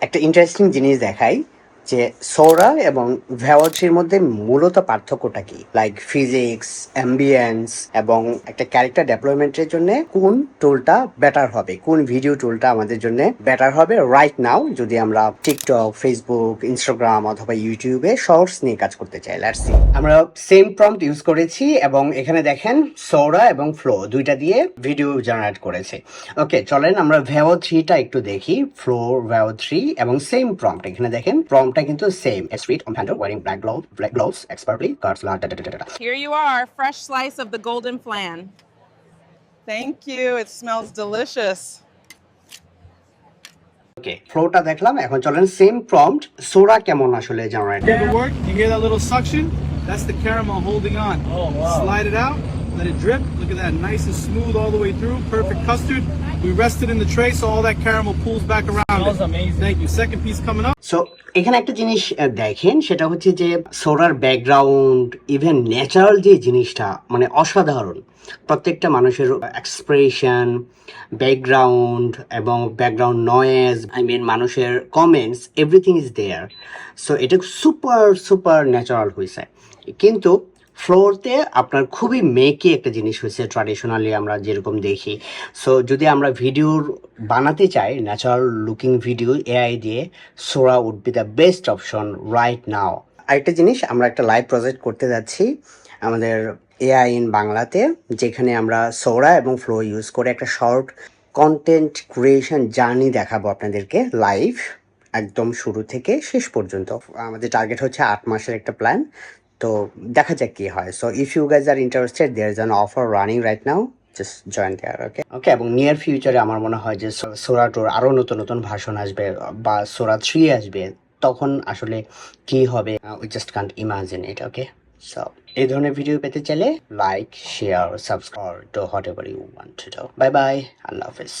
একটা ইন্টারেস্টিং জিনিস দেখাই। যে সৌরা এবং ভ্যাওয়াট্রির মধ্যে মূলত পার্থক্যটা কি? লাইক ফিজিক্স অ্যাম্বিয়েন্স এবং একটা ক্যারেক্টার ডেভেলপমেন্টের জন্য কোন টুলটা বেটার হবে? কোন ভিডিও টুলটা আমাদের জন্য বেটার হবে রাইট নাও যদি আমরা টিকটক ফেসবুক ইনস্টাগ্রাম অথবা ইউটিউবে শর্টস নিয়ে কাজ করতে চাই লেটস সি আমরা সেম প্রম্পট ইউজ করেছি এবং এখানে দেখেন সৌরা এবং ফ্লো দুইটা দিয়ে ভিডিও জেনারেট করেছে। ওকে চলেন আমরা ভ্যাও থ্রিটা একটু দেখি। ফ্লো ভ্যাও থ্রি এবং সেম প্রম্পট এখানে দেখেন প্রম্পটটা কিন্তু same street on vendor wearing black glove black gloves expertly curse লা Here you are, fresh slice of the golden flan. Thank you. It smells delicious. Okay ফ্লোটা দেখলাম এখন চলেন same prompt Sora কেমন আসলে generate Did it work? You hear that little suction? That's the caramel holding on. Oh, wow. Slide it out, Let it drip. Look at that, nice and smooth all the way through. Perfect custard. We rest it in the tray so all that caramel pulls back around. Smells amazing. Thank you. Second piece coming up. So এখানে একটা জিনিস দেখেন সেটা হচ্ছে যে সোরার background even natural যে জিনিসটা মানে অসাধারণ প্রত্যেকটা মানুষের এক্সপ্রেশন ব্যাকগ্রাউন্ড এবং ব্যাকগ্রাউন্ড নয়েজ আই মিন মানুষের comments everything is there so এটা সুপার সুপার ন্যাচারাল হয়েছে কিন্তু ফ্লোরতে আপনার খুবই মেকি একটা জিনিস হয়েছে ট্রাডিশনালি আমরা যেরকম দেখি। সো যদি আমরা ভিডিওর বানাতে চাই ন্যাচারাল লুকিং ভিডিও এআই দিয়ে Sora would be the best option right now আরেকটা জিনিস, আমরা একটা লাইভ প্রজেক্ট করতে যাচ্ছি আমাদের এআই ইন বাংলাতে, যেখানে আমরা সোরা এবং ফ্লো ইউজ করে একটা শর্ট কন্টেন্ট ক্রিয়েশন জার্নি দেখাবো আপনাদেরকে লাইভ একদম শুরু থেকে শেষ পর্যন্ত। আমাদের টার্গেট হচ্ছে আট মাসের একটা প্ল্যান তো দেখা যাক কি হয়। So if you guys are interested there is an offer running right now just join there okay okay এবং নিয়ার ফিউচারে আমার মনে হয় যে সোরা টুর আরও নতুন নতুন ভাষণ আসবে, বা সোরা থ্রি আসবে, তখন আসলে কি হবে we just can't imagine it okay so এই ধরনের ভিডিও পেতে চাইলে like share subscribe to whatever you want to bye bye Allah Hafiz.